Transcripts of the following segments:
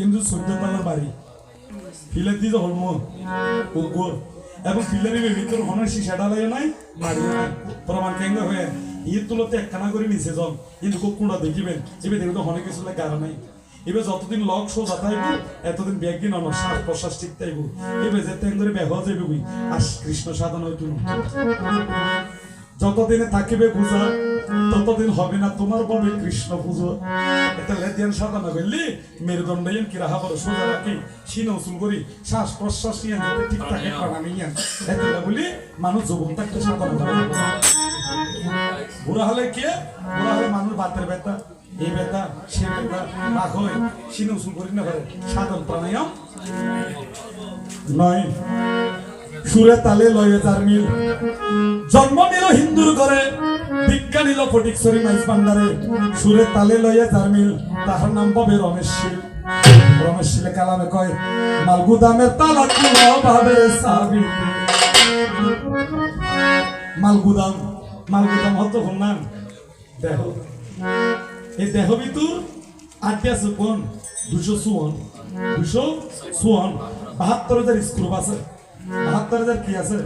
কিন্তু চোদ্দ তলার বাড়ি ফিলের দিয়ে হলম কুকুর এবং ফিলের ভিতর হনের শিশাটা লাগে নাই বাড়ি নাই প্রমাণ কেঙ্গ হয়ে ইয়ের তুলতে একখানা করে নিচে যান কিন্তু কুকুরটা দেখিবেন। এবার দেখবে তো হনে কিছু গাড়া নাই। এবার যতদিন লক সোজা থাকব এতদিন ব্যাগ দিন আমার শ্বাস প্রশ্বাস ঠিক থাকব এবার যেতে করে ব্যাগ হওয়া যাবে আর কৃষ্ণ সাধন হইতো যতদিনে থাকিবে পূজা ততদিন হবে না তোমার ববে কৃষ্ণ পুজো। এটা লেদিয়ান সাধনা করলি মেরুদণ্ড ইয়ান কি রাহা বড় সোজা রাখি সিন উসুল করি শ্বাস প্রশ্বাস নিয়ে যাতে ঠিক থাকে প্রাণামী ইয়ান এটা বলি মানুষ যৌবন থাকতে সাধনা করে। বুড়া হলে কে? বুড়া হলে মানুষ বাতের ব্যথা এই ব্যথা সে ব্যথা রাখ হয় সিন উসুল করি না পারে সাধন প্রাণায়াম। নয়। সুরে তালে লয়ে যার মিল। জন্ম নিল হিন্দুর ঘরে দীক্ষা নিল ভান্ডারে। সুরে তালে লয়ে যার মিল, তাহার নাম পাবে রমেশ রমেশ কালামে কয় তালা সাবি মালগুদাম মালগুদাম হতো শুনলাম দেহ। এই দেহ ভিতর আটটি কোন? দুশো চুয়ান দুশো চুয়ান বাহাত্তর হাজার স্ক্রুপ আছে। বাহাত্তর কি আছে?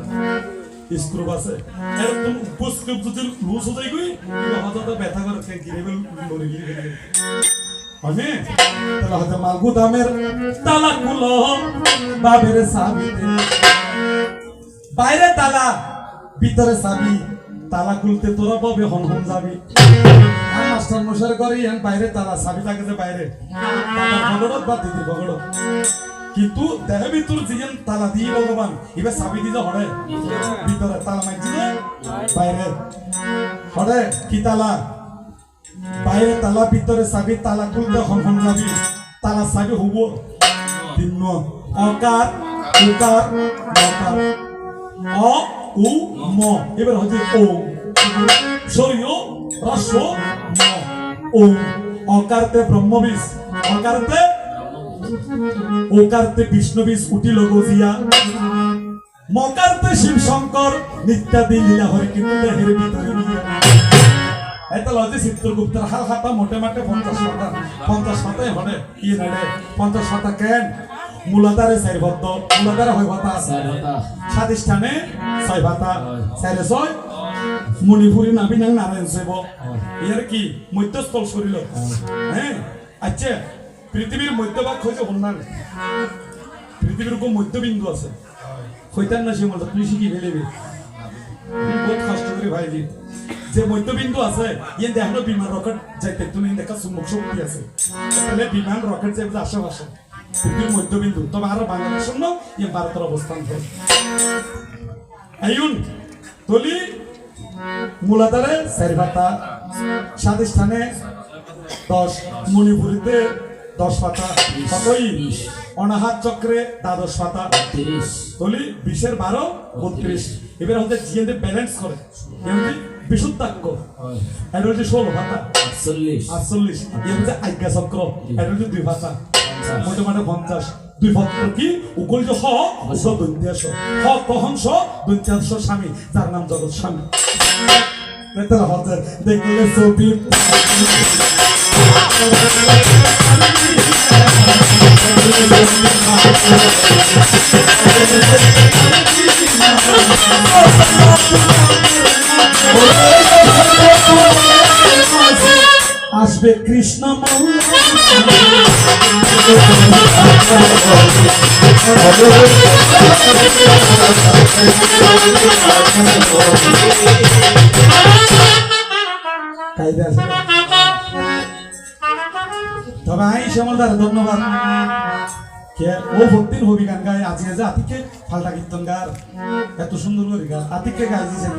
তালা গুলো বাবের বাইরে তালা, ভিতরে চাবি তালা খুলতে তোরা পাবে, হন হন যাবি। আর মাস্টার মশার করে বাইরে তালা চাবি থাকে বাইরে। ভগড়ত বা দিদি ভগড়ত কিন্তু দেহে ভিতর যিজন তালা দিয়ে ভগবান এবার চাবি দিয়ে হরে ভিতরে তালা মাইছি যে বাইরে হরে কি তালা? বাইরে তালা ভিতরে চাবি, তালা খুলতে হন হন যাবি তালা চাবি হব তিন অকার উকার মকার অ, উ, ম। এবার হচ্ছে ও শরীয় রাস্য ম। ও অকারতে ব্রহ্মবিষ অকারতে ওকারতে বিষ্ণুবিষ উঠিল গজিয়া মকারতে শিব শঙ্কর নিত্যাদি লীলা হরে কিন্তু দেহের ভিতরে নিয়া এটা লজে চিত্রগুপ্তের হাল হাতা মোটে মাটে পঞ্চাশ পঞ্চাশ হনে কি নাড়ে পঞ্চাশ কেন মূলাধারে চার মূলাধারে হয় ভাতা আছে স্বাধিষ্ঠানে ছয় ভাতা চারে ছয় মণিপুরি নাবি নাং নারায়ণ শৈব ইয়ার কি মধ্যস্থল শরীর হ্যাঁ আচ্ছা পৃথিবীর মধ্যভাগ হয়েছে হন্যান পৃথিবীর কোন মধ্যবিন্দু আছে। হইতান না সে মতো তুই শিখি ফেলেবি? বহুত কষ্ট করে ভাই যে মধ্যবিন্দু আছে ইয়ে বিমান রকেট যাইতে। তুমি দেখা শক্তি আছে। তাহলে বিমান রকেট আশেপাশে, পৃথিবীর মধ্যবিন্দু। তবে আর বাংলাদেশ ন ইয়ে ভারতের অবস্থান থাকে আইউন তলি, মূলাধারে চারি পাতা স্বাধিষ্ঠানে দশ, মণিপুরিতে দশ পাতা কতই অনাহার চক্রে দ্বাদশ পাতা। তিরিশ তলি বিশের বারো বত্রিশ। এবার হচ্ছে জিএনতে ব্যালেন্স করে। বিশুদ্ধাক্য এটা হচ্ছে ষোলো ভাতা আটচল্লিশ। আটচল্লিশ। হচ্ছে আজ্ঞা চক্র। এটা হচ্ছে দুই ভাতা মোটামুটি পঞ্চাশ। দুই ভক্ত কি? উকল যে হ স্বামী। যার নাম জগৎ স্বামী। দেখলে ছবি আসবে কৃষ্ণ কায়দা তবে আই শ্যামলদার, ধন্যবাদ। ও ভক্তির হবি গান গায়, আজকে যে আতিকে ফাল্টা কীর্তন গার। এত সুন্দর করে গা আতিককে গাই দিয়েছে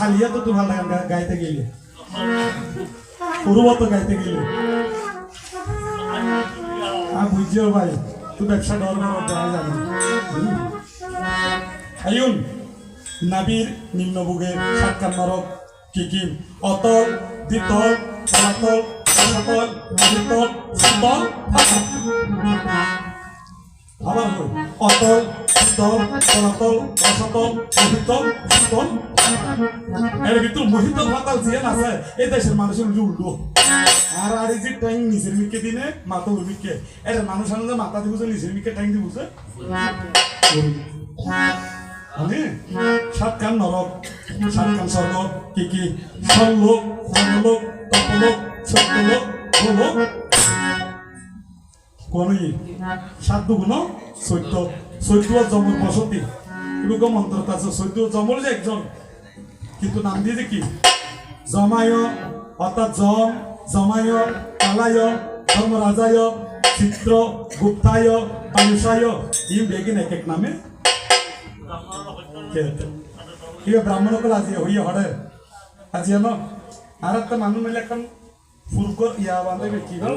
হালিয়া তো তুই ফাল্টা গান গাইতে গেলে পূর্বত গাইতে গেলে আ বুঝিও ভাই তুই ব্যবসা ডর যাবে আয়ুন নাবির নিম্নভুগে সাক্ষাৎ নরক কি কি? অতল, দ্বিতল তলাতল তলাতল দ্বিতল শীতল। আবার হই অতল শীতল তলাতল রসতল মহিতল শীতল এর ভিতর মহিতল আর যে ট্যাং নিচের মিকে দিনে মাথা উর্মিকে এটা মানুষ আনন্দে মাথা দিব যে নিচের মিকে ট্যাং দিব যে মানে? সাত কান নরক সাত কান স্বর্গ, কি কি? সল্লোক ধর্মলোক তপলোক চোদ্দ হলো কমই সাত দুগুণ বসতি। এগুলো মন্ত্র আছে। চৈদ্দ যে একজন। কিন্তু নাম দিয়েছে কি? জমায়, অর্থাৎ জম, জমায়, কালায়, ধর্মরাজায়, চিত্র, গুপ্তায়, পায়ুষায়। ইউ বেগিন এক এক নামে ব্রাহ্মণ কল আজি হইয়া হরে আজি ন আর তো মানুষ মিলে এখন Furgo yavanda bir kibar.